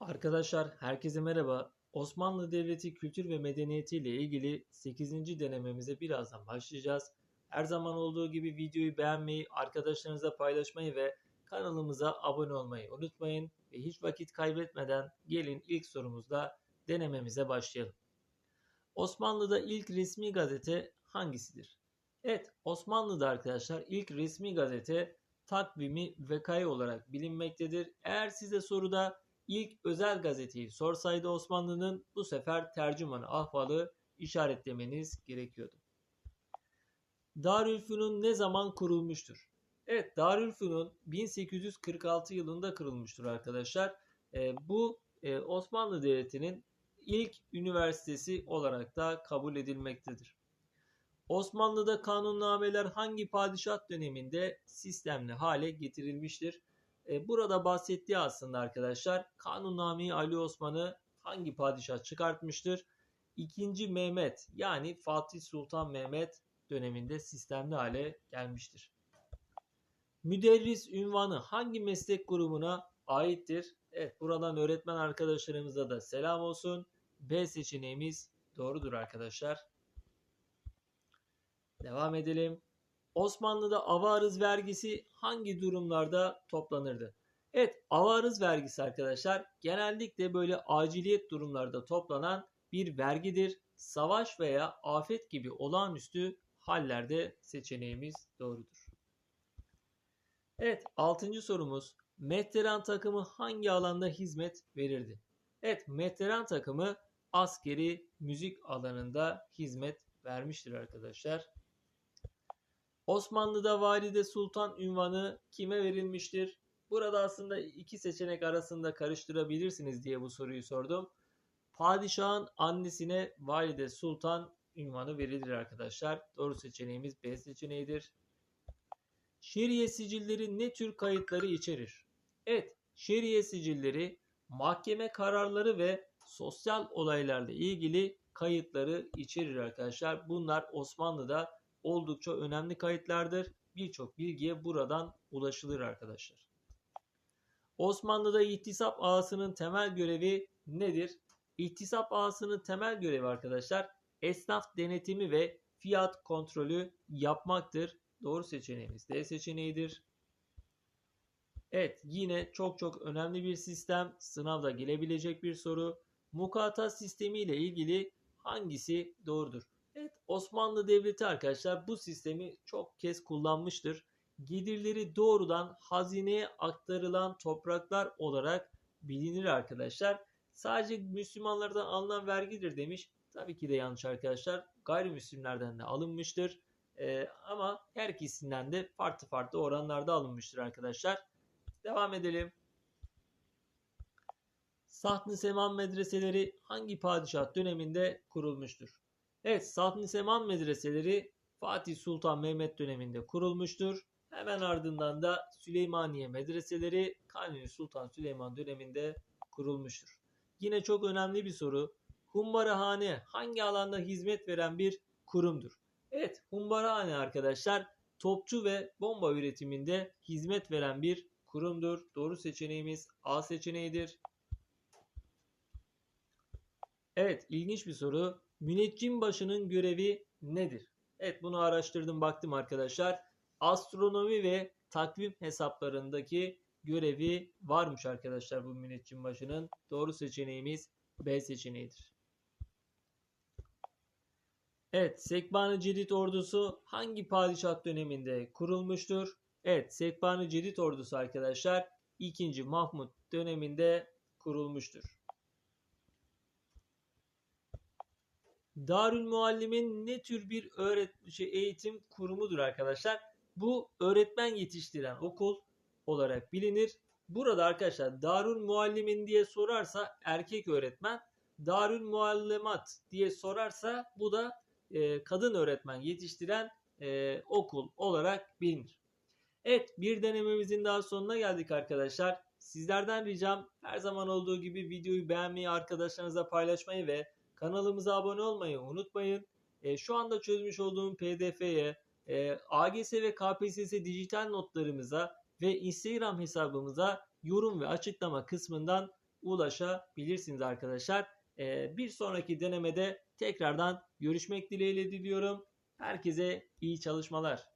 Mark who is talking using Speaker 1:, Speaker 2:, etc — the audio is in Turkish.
Speaker 1: Arkadaşlar herkese merhaba. Osmanlı Devleti kültür ve medeniyeti ile ilgili 8. denememize birazdan başlayacağız. Her zaman olduğu gibi videoyu beğenmeyi, arkadaşlarınızla paylaşmayı ve kanalımıza abone olmayı unutmayın. Ve hiç vakit kaybetmeden gelin ilk sorumuzla denememize başlayalım. Osmanlı'da ilk resmi gazete hangisidir? Evet, Osmanlı'da arkadaşlar ilk resmi gazete takvimi vekayı olarak bilinmektedir. Eğer size soruda ilk özel gazeteyi sorsaydı Osmanlı'nın bu sefer tercümanı ahvalı işaretlemeniz gerekiyordu. Darülfünun ne zaman kurulmuştur? Evet Darülfünun 1846 yılında kurulmuştur arkadaşlar. E, bu e, Osmanlı Devleti'nin ilk üniversitesi olarak da kabul edilmektedir. Osmanlı'da kanunnameler hangi padişah döneminde sistemli hale getirilmiştir? E, burada bahsettiği aslında arkadaşlar Kanunnameyi Ali Osman'ı hangi padişah çıkartmıştır? İkinci Mehmet yani Fatih Sultan Mehmet döneminde sistemli hale gelmiştir. Müderris ünvanı hangi meslek grubuna aittir? Evet buradan öğretmen arkadaşlarımıza da selam olsun. B seçeneğimiz doğrudur arkadaşlar. Devam edelim. Osmanlı'da avarız vergisi hangi durumlarda toplanırdı? Evet avarız vergisi arkadaşlar genellikle böyle aciliyet durumlarda toplanan bir vergidir. Savaş veya afet gibi olağanüstü hallerde seçeneğimiz doğrudur. Evet 6. sorumuz Mehteran takımı hangi alanda hizmet verirdi? Evet Mehteran takımı askeri müzik alanında hizmet vermiştir arkadaşlar. Osmanlı'da Valide Sultan ünvanı kime verilmiştir? Burada aslında iki seçenek arasında karıştırabilirsiniz diye bu soruyu sordum. Padişahın annesine Valide Sultan ünvanı verilir arkadaşlar. Doğru seçeneğimiz B seçeneğidir. Şeriye sicilleri ne tür kayıtları içerir? Evet, şeriye sicilleri mahkeme kararları ve sosyal olaylarla ilgili kayıtları içerir arkadaşlar. Bunlar Osmanlı'da oldukça önemli kayıtlardır. Birçok bilgiye buradan ulaşılır arkadaşlar. Osmanlı'da ihtisap ağasının temel görevi nedir? İhtisap ağasının temel görevi arkadaşlar esnaf denetimi ve fiyat kontrolü yapmaktır. Doğru seçeneğimiz D seçeneğidir. Evet yine çok çok önemli bir sistem. Sınavda gelebilecek bir soru. Mukata sistemi ile ilgili hangisi doğrudur? Evet Osmanlı Devleti arkadaşlar bu sistemi çok kez kullanmıştır. Gelirleri doğrudan hazineye aktarılan topraklar olarak bilinir arkadaşlar. Sadece Müslümanlardan alınan vergidir demiş. Tabii ki de yanlış arkadaşlar. Gayrimüslimlerden de alınmıştır. Ee, ama her ikisinden de farklı farklı oranlarda alınmıştır arkadaşlar. Devam edelim. Sahn-ı Seman medreseleri hangi padişah döneminde kurulmuştur? Evet Sahn-ı Seman medreseleri Fatih Sultan Mehmet döneminde kurulmuştur. Hemen ardından da Süleymaniye medreseleri Kanuni Sultan Süleyman döneminde kurulmuştur. Yine çok önemli bir soru. Humbarahane hangi alanda hizmet veren bir kurumdur? Evet Humbarahane arkadaşlar topçu ve bomba üretiminde hizmet veren bir kurumdur. Doğru seçeneğimiz A seçeneğidir. Evet ilginç bir soru. Müneccim başının görevi nedir? Evet bunu araştırdım baktım arkadaşlar. Astronomi ve takvim hesaplarındaki görevi varmış arkadaşlar bu müneccim başının. Doğru seçeneğimiz B seçeneğidir. Evet Sekban-ı Cedid ordusu hangi padişah döneminde kurulmuştur? Evet Sekban-ı Cedid ordusu arkadaşlar 2. Mahmut döneminde kurulmuştur. Darül Muallim'in ne tür bir öğret şey, eğitim kurumudur arkadaşlar? Bu öğretmen yetiştiren okul olarak bilinir. Burada arkadaşlar Darül Muallimin diye sorarsa erkek öğretmen, Darül Muallimat diye sorarsa bu da e, kadın öğretmen yetiştiren e, okul olarak bilinir. Evet bir denememizin daha sonuna geldik arkadaşlar. Sizlerden ricam her zaman olduğu gibi videoyu beğenmeyi, arkadaşlarınızla paylaşmayı ve Kanalımıza abone olmayı unutmayın. E, şu anda çözmüş olduğum pdf'ye, e, AGS ve KPSS dijital notlarımıza ve Instagram hesabımıza yorum ve açıklama kısmından ulaşabilirsiniz arkadaşlar. Ee, bir sonraki denemede tekrardan görüşmek dileğiyle diliyorum. Herkese iyi çalışmalar.